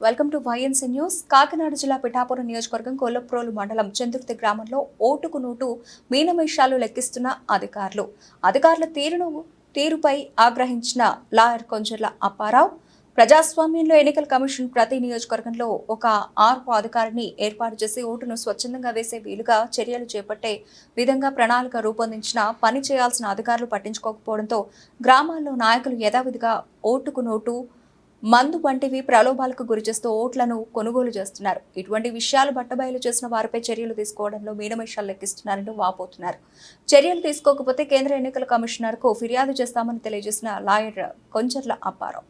Welcome to YNC news Kakinada జిల్లా పిఠాపురం నియోజకవర్గం కొల్లప్రోలు మండలం చందుర్తి గ్రామంలో ఓటుకు నోటు మీనమేషాలు లెక్కిస్తున్న అధికారులు. అధికారుల తీరును తీరుపై ఆగ్రహించిన లాయర్ కొంజర్ల అప్పారావు ప్రజాస్వామ్యంలో ఎన్నికల కమిషన్ ప్రతి నియోజకవర్గంలో ఒక ఆర్పు అధికారిని ఏర్పాటు చేసి ఓటును స్వచ్ఛందంగా వేసే వీలుగా చర్యలు చేపట్టే విధంగా ప్రణాళిక రూపొందించిన పని చేయాల్సిన అధికారులు పట్టించుకోకపోవడంతో గ్రామాల్లో నాయకులు యథావిధిగా ఓటుకు నోటు మందు వంటివి ప్రలోభాలకు గురిచేస్తూ ఓట్లను కొనుగోలు చేస్తున్నారు. ఇటువంటి విషయాలు బట్టబయలు చేసిన వారిపై చర్యలు తీసుకోవడంలో మీనమేషాలు లెక్కిస్తున్నారని వాపోతున్నారు. చర్యలు తీసుకోకపోతే కేంద్ర ఎన్నికల కమిషనర్కు ఫిర్యాదు చేస్తామని తెలియజేసిన లాయర్ కొంచర్ల అప్పారావు.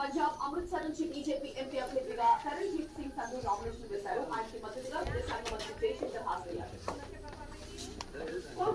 పంజాబ్ అమృత్సర్ నుంచి బీజేపీ ఎంపీ అభ్యర్థిగా తరణ్జీత్ సింగ్ సంధు నామినేషన్ వేశారు. ఆయనకి మద్దతుగా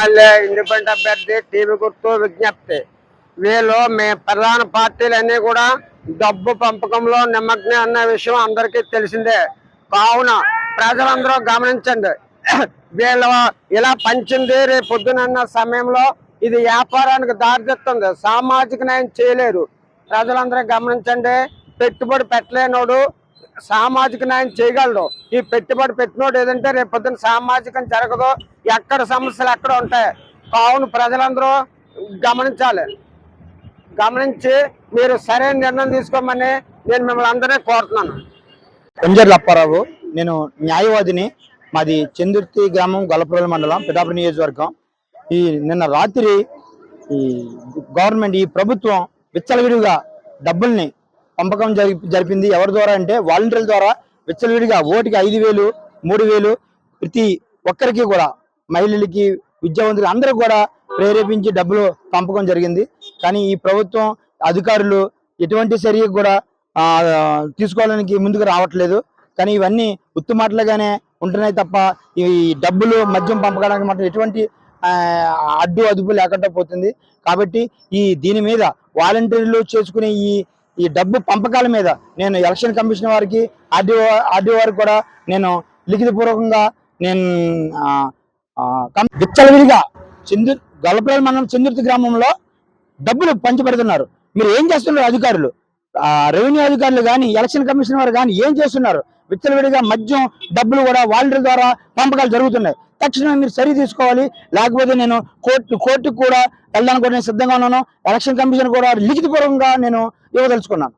ఎమ్మెల్యే ఇండిపెండెంట్ అభ్యర్థి టీవీ గుర్తు విజ్ఞప్తి. వీళ్ళు మే ప్రధాన పార్టీలన్నీ కూడా డబ్బు పంపకంలో నిమగ్నం అన్న విషయం అందరికీ తెలిసిందే. కావున ప్రజలందరూ గమనించండి. వీళ్ళు ఇలా పంచింది రేపు పొద్దునన్న సమయంలో ఇది వ్యాపారానికి దారితీస్తుంది. సామాజిక న్యాయం చేయలేరు. ప్రజలందరూ గమనించండి. పెట్టుబడి పెట్టలేనోడు సామాజిక న్యాయం చేయగలడు. ఈ పెట్టుబడి పెట్టినోడు ఏదంటే రేపు పొద్దున సామాజికం జరగదు. ఎక్కడ సమస్యలు ఎక్కడ ఉంటాయి? కావున ప్రజలందరూ గమనించాలి. గమనించి మీరు సరైన నిర్ణయం తీసుకోమని నేను మిమ్మల్ని అందరినీ కోరుతున్నాను. కొంజర్ల అప్పారావు నేను న్యాయవాదిని. మాది చందుర్తి గ్రామం గొల్లపురం మండలం పిఠాపురం నియోజకవర్గం. ఈ నిన్న రాత్రి ఈ గవర్నమెంట్ ఈ ప్రభుత్వం విచ్చలవిడిగా డబ్బుల్ని పంపకం జరి జరిపింది. ఎవరి ద్వారా అంటే వాలంటీర్ల ద్వారా విచ్చలవిడిగా ఓటుకి ఐదు వేలు మూడు వేలు ప్రతి ఒక్కరికి కూడా మహిళలకి విద్యావంతులు అందరూ కూడా ప్రేరేపించి డబ్బులు పంపకం జరిగింది. కానీ ఈ ప్రభుత్వం అధికారులు ఎటువంటి చర్య కూడా తీసుకోవడానికి ముందుకు రావట్లేదు. కానీ ఇవన్నీ ఉత్తు మాటలుగానే ఉంటున్నాయి తప్ప ఈ డబ్బులు మద్యం పంపడానికి మాత్రం ఎటువంటి అడ్డు అదుపు లేకుండా పోతుంది. కాబట్టి ఈ దీని మీద వాలంటీర్లు చేసుకునే ఈ ఈ డబ్బు పంపకాల మీద నేను ఎలక్షన్ కమిషన్ వారికి ఆర్డీఓ ఆర్డీఓ వారికి కూడా నేను లిఖితపూర్వకంగా నేను విచ్చలవిడిగా చందు గొల్లపల్లి మండలం చందుర్తి గ్రామంలో డబ్బులు పంచిపెడుతున్నారు. మీరు ఏం చేస్తున్నారు అధికారులు? రెవెన్యూ అధికారులు కానీ ఎలక్షన్ కమిషన్ వారు కానీ ఏం చేస్తున్నారు? విచ్చలవిడిగా మద్యం డబ్బులు కూడా వాలంటీర్ ద్వారా పంపకాలు జరుగుతున్నాయి. తక్షణమే మీరు సరి తీసుకోవాలి. లేకపోతే నేను కోర్టు కోర్టుకు కూడా వెళ్ళడానికి కూడా నేను సిద్ధంగా ఉన్నాను. ఎలక్షన్ కమిషన్ కూడా లిఖితపూర్వకంగా నేను ఇవ్వదలుచుకున్నాను.